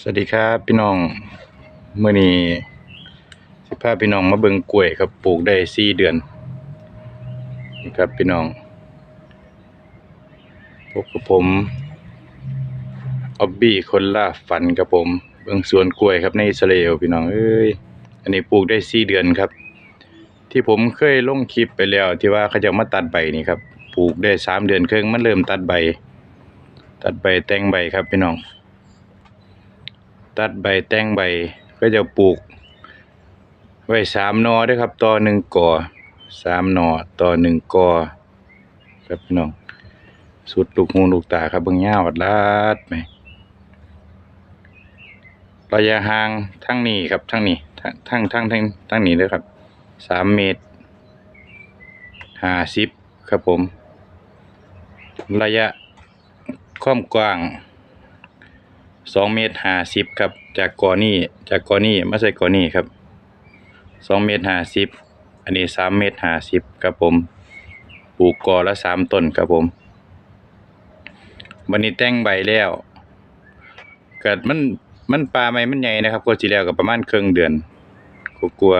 สวัสดีครับพี่น้องเมื่อนี้สิพาพี่น้องมาเบิ่งกล้วยครับปลูกได้สี่เดือนนี่ครับพี่น้องพบกับผมออบบี้คนล่าฝันครับผมเบิ่งสวนกล้วยครับในอิสราเอลพี่น้องเอ้ยอันนี้ปลูกได้สี่เดือนครับ ที่ผมเคยลงคลิปไปแล้ว ที่ว่าเขาจะมาตัดใบนี่ครับปลูกได้สามเดือนครึ่งมันเริ่มตัดใบ ตัดใบแต่งใบครับพี่น้อง ตัดใบแตงใบก็จะปลูก ไว้สามนอด้วยครับต่อหนึ่งกอสามหนอต่อหนึ่งกอครับพี่น้อง สุดลูกหูลูกตาครับเบิ่งยาวัดลาดไหมระยะห่างทั้งนี้ครับทั้งนี้ทั้งทั้งทั้งทั้งทั้งนี้เลยครับสามเมตรห้าสิบครับผม ระยะความกว้าง สองเมตรห้าสิบครับ จากกอนี่จากกอนี่มาใส่กอนี่ครับสองเมตรห้าสิบอันนี้สามเมตรห้าสิบครับผมปลูกกอละสามต้นครับผมวันนี้แต่งใบแล้วเกิดมันมันปลาไม่มันใหญ่นะครับก็จีแล้วกับประมาณครึ่งเดือนกลัว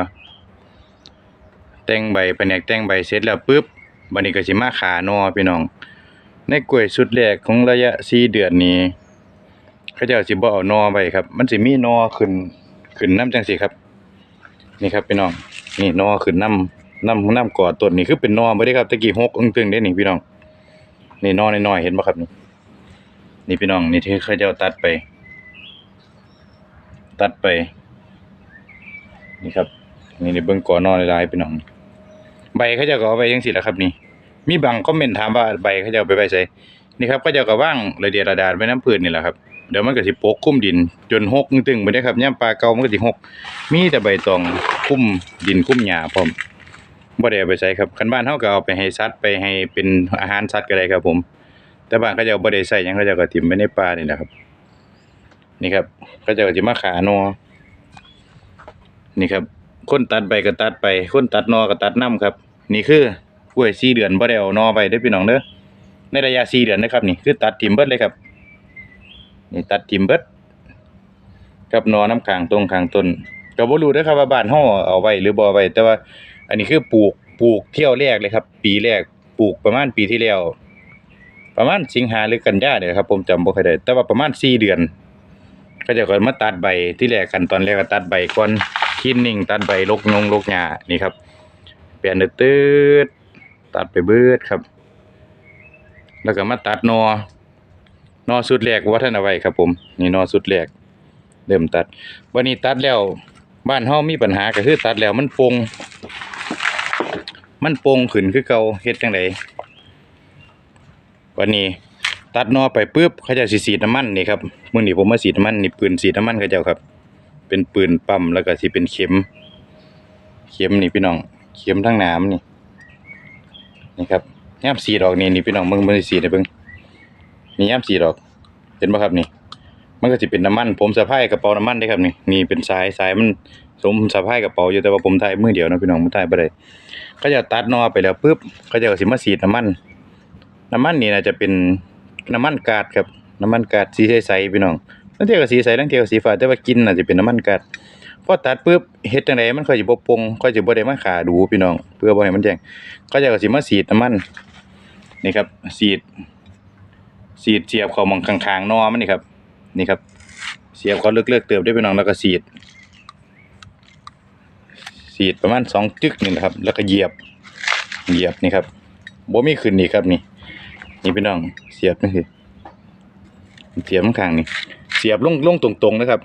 แต่งใบแผนกแต่งใบเสร็จแล้วปุ๊บวันนี้ก็สิมาขานอพี่น้อง ในกล้วยสุดแรกของระยะสี่เดือนนี้ เขาเจ้าสิบ่เอานอไว้ครับ มันสิมีนอขึ้นขึ้นน้ำจังซี่ครับ นี่ครับพี่น้อง นี่นอขึ้นน้ำน้ำน้ำก่อต้นนี่คือเป็นนอบ่ได้ครับตะกี้หกอึ้งตึงเด้หนี่พี่น้อง นี่นอน้อยๆเห็นบ่ครับนี่นี่พี่น้องนี่ที่เขาเจ้าตัดไป ตัดไป นี่ครับ นี่ในเบิ่งก่อนอหลายๆพี่น้อง ใบเขาเจ้าก็เอาไว้จังซี่แหละครับ นี่ มีบางคอมเมนต์ถามว่าใบเขาเจ้าไปไว้ไสนี่ครับเขาเจ้าก็ว่างระเดียระดาษไว้น้ำพื้นนี่แหละครับ เดี๋ยวมันก็สิปกคลุมดิน จนหกตึงๆไปได้ครับย่ามปลาเก่ามันก็สิหกมีแต่ใบตองคลุมดินคลุมหญ้าพร้อมบ่ได้เอาไปใช้ครับคันบ้านเฮาก็เอาไปให้สัตว์ไปให้เป็นอาหารสัตว์ก็ได้ครับผม แต่บ้านเขาจะเจ้าบ่ได้ใช้หยังเขาจ้าก็ถิ่มไว้ในป่านี่แหละครับ นี่ครับเขาจ้าก็สิมาขาหนอนี่ครับคนตัดใบก็ตัดไปคนตัดนอก็ตัดนํครับ นี่คือกล้วย4เดือนบ่ได้เอานอไปเด้อพี่น้องเด้อในระยะ4เดือนนะครับนี่คือตัดถิ่มเบิดเลยครับ นี่ตัดทิมเบิดกับนอน้ำขางตรงขางต้นก็บ่รู้เด้ครับว่าบ้านเฮาเอาไว้หรือบ่อไว้แต่ว่า อันนี้คือปลูกปลูกเที่ยวแรกเลยครับ ปีแรกปลูกประมาณปีที่แล้ว ประมาณสิงหาหรือกันยาเนี่ยครับ ผมจำบ่ค่อยได้แต่ว่าประมาณ4เดือนก็จะก็มาตัดใบที่แรกกันตอนแรกก็ตัดใบก่อนคินนิ่งตัดใบลกงงลกหญ้านี่ครับเปลี่ยนตืดตัดไปเบิดครับ แล้วก็มาตัดนอ นอสุดแรกวัฒนาไว้ครับผม นี่นอสุดแรกเริ่มตัด วันนี้ตัดแล้ว บ้านเฮามีปัญหาก็คือตัดแล้วมันปงมันปงขึ้นคือเกาเฮ็ดจังไดวันนี้ตัดนอไปปุ๊บเขาจะสิฉีน้ำมันนี่ครับมื้อนี้ผมมาฉีน้ำมันนี่ปืนฉีน้ำมันเขาเจ้าครับ เป็นปืนปั๊มแล้วก็สิเป็นเข็ม เข็มนี่พี่น้อง เข็มทั้งน้ำนี่นี่ครับยามสีดอกนี่นี่พี่น้องเบิ่งเบิ่งสิฉีดให้เบิ่ง นี่ย่ำสีดอก เห็นป่ะครับนี่ มันก็สิเป็นน้ำมัน ผมสะพายกระเป๋าน้ำมันได้ครับนี่ นี่เป็นสายสายมันสมสะพายกระเป๋าอยู่แต่ว่าผมถ่ายมือเดียวนะพี่น้องผมถ่ายบ่ได้ก็จะตัดนอไปแล้วปุ๊บก็จะเอาสิมาสีดน้ำมัน น้ำมันนี่น่าจะเป็นน้ำมันกาดครับน้ำมันกาดสีใสๆพี่น้องบางเทีก็สีใสบางเทีก็สีฟ้าแต่ว่ากินน่าจะเป็นน้ำมันกาดพอตัดปุ๊บเฮ็ดจังไดมันค่อยสิบ่ปงค่อยสิบ่ได้มาขาดูพี่น้อง เพื่อบ่ให้มันแจ้งก็จะเอาสิมาสีดน้ำมันนี่ครับสีด สีดเสียบเข้ามองข้างๆนอมันนี่ครับ นี่ครับ เสียบเขาเลือกๆเติบได้พี่น้องแล้วก็สีด สีดประมาณสองจึกนี่นะครับ แล้วก็เหยียบ เหยียบนี่ครับบ่มีขึ้นนี่ครับนี่ นี่พี่น้องเสียบนี่คือเสียบข้างๆนี่ เสียบลงลงตรงๆนะครับ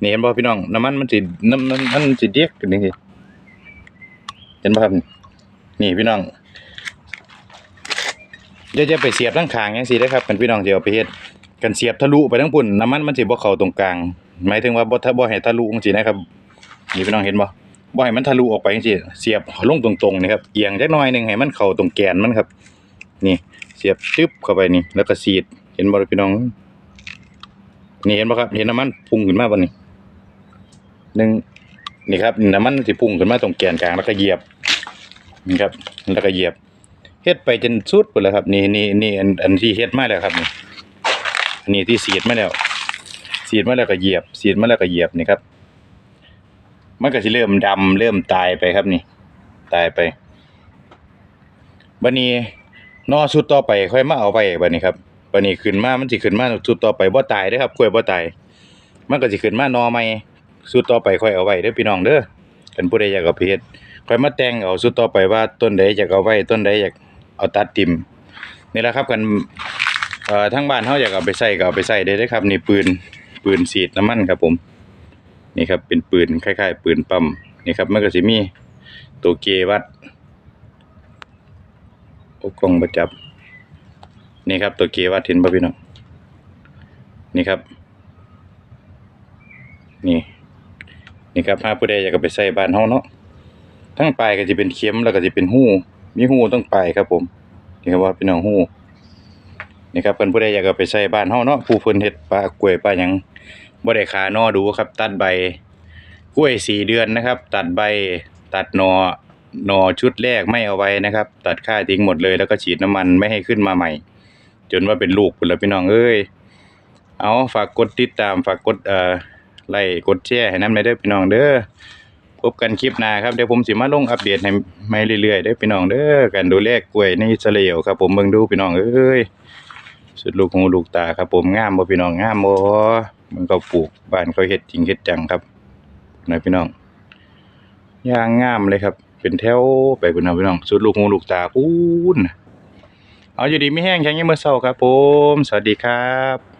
นี่เห็นบ่พี่น้องน้ำมันมันสิน้ำมันมันสิเดียกนนี่คือเห็นบ่ครับนี่พี่น้อง อย่าจะไปเสียบทั้งคางจังซี่เด้ครับกันพี่น้องสิเอาไปเฮ็ดกันเสียบทะลุไปทั้งปุ่นน้ำมันมันสิบ่เข้าตรงกลางหมายถึงว่าบ่ถ้าบ่ให้ทะลุจังซี่นะครับนี่พี่น้องเห็นบ่บ่ให้มันทะลุออกไปจังซี่เสียบลงตรงๆนี่ครับเอียงจักหน่อยหนึงให้มันเข้าตรงแกนมันครับ นี่เสียบจึ๊บเข้าไปนี่ แล้วก็สีดเห็นบ่พี่น้อง นี่เห็นบ่ครับเห็นน้ำมันพุ่งขึ้นมาบ่นี่หนึ่งนี่ครับน้ำมันสิพุ่งขึ้นมาตรงแกนกลางแล้วก็เหยียบนี่ครับแล้วก็เหยียบ เฮ็ดไปจนสุดหมดแล้วครับ นี่นี่นี่อันอันที่เฮ็ดมาแล้วครับนี่อันนี้ที่เสียดมาแล้วเสียดมาแล้วก็เหยียบเสียดมาแล้วก็เหยียบนี่ครับ มันก็สิเริ่มดำเริ่มตายไปครับนี่ ตายไปบัดนี้นอสุดต่อไปค่อยมาเอาไปบัดนี้ครับบัดนี้ขึ้นมามันสิขึ้นมาสุดต่อไปบ่ตายเด้อครับกล้วยบ่ตาย มันก็สิขึ้นมานอใหม่สุดต่อไปค่อยเอาไว้เด้อพี่น้องเด้อคันผู้ใดอยากเอาเฮ็ดค่อยมาแต่งเอาสุดต่อไปว่าต้นใดอยากเอาไว้ต้นใดอยาก เอาตัดติ่มนี่แหละครับกันเอ่อทั้งบ้านเฮาอยากเอาไปใส่ก็เอาไปใส่ได้เด้อครับนี่ปืนปืนฉีดน้ำมันครับผมนี่ครับเป็นปืนคล้ายๆ ปืนปั๊มนี่ครับมันก็สิมีตัวเกวัดโอ้กล้องประจับ นี่ครับตัวเกวัดเห็นป่ะพี่น้องนี่ครับ นี่ นี่ครับถ้าผู้ใดอยากเอาไปใส่บ้านเฮาเนาะทั้งปลายก็จะเป็นเข็มแล้วก็จะเป็นหู้ มีหูต้องไปครับผมนี่ครับว่าพี่น้องหูนี่ครับเพิ่นผู้ใดอยากเอาไปใส่บ้านเฮาเนาะผู้เพิ่นเฮ็ดปลากล้วยปลาหยังบ่ได้ขานอดูครับ ตัดใบกล้วยสี่เดือนนะครับ ตัดใบตัดหนอหนอชุดแรกไม่เอาไว้นะครับ ตัดค่าทิ้งหมดเลยแล้วก็ฉีดน้ำมันไม่ให้ขึ้นมาใหม่ จนว่าเป็นลูกพุ่นแล้วพี่น้องเอ้ยเอาฝากกดติดตามฝากกดเอ่อไลค์กดแชร์ให้น้ำได้เด้อพี่น้องเด้อ พบกันคลิปหน้าครับเดี๋ยวผมสิมาลงอัปเดตให้ไม่เรื่อยๆเด้อพี่น้องเด้อการดูแลกล้วยในอิสราเอลครับผมเบิ่งดูพี่น้องเอ้ยสุดลูกหูลูกตาครับผมงามบ่พี่น้องงามบ่มันก็ปลูกบ้านเขาเฮ็ดจริงเฮ็ดจังครับนะพี่น้องย่างงามเลยครับ เป็นแถวไปพี่น้องพี่น้องสุดลูกหูลูกตาพูนเอาอยู่ดีไม่แห้งแข็งยังเมื่อเช้าครับผม สวัสดีครับ